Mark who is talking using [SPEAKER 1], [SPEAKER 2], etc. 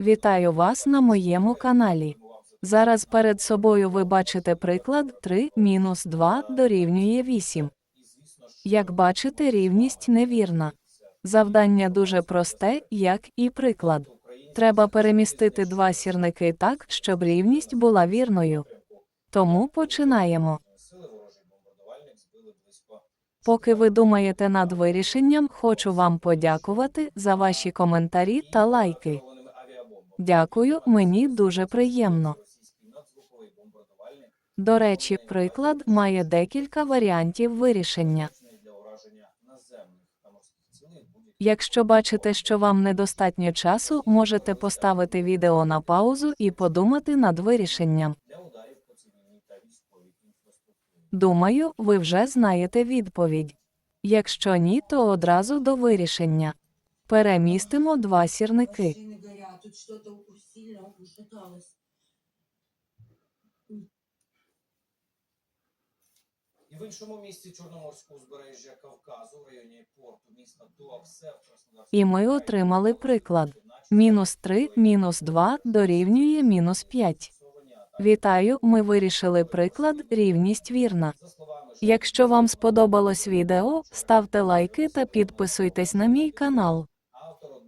[SPEAKER 1] Вітаю вас на моєму каналі. Зараз перед собою ви бачите приклад 3 мінус 2 дорівнює 8. Як бачите, рівність невірна. Завдання дуже просте, як і приклад. Треба перемістити два сірники так, щоб рівність була вірною. Тому починаємо. Поки ви думаєте над вирішенням, хочу вам подякувати за ваші коментарі та лайки. Дякую, мені дуже приємно. До речі, приклад має декілька варіантів вирішення. Якщо бачите, що вам недостатньо часу, можете поставити відео на паузу і подумати над вирішенням. Думаю, ви вже знаєте відповідь. Якщо ні, то одразу до вирішення. Перемістимо два сірники.
[SPEAKER 2] Тут что-то сильно ушаталось.
[SPEAKER 3] І в іншому місці Чорноморського узбережжя Кавказу, в районі порту міста Туапсе в Краснодарському
[SPEAKER 1] І ми отримали приклад. Мінус 3 мінус 2 дорівнює мінус 5. Вітаю, ми вирішили приклад, рівність вірна. Якщо вам сподобалось відео, ставте лайки та підписуйтесь на мій канал.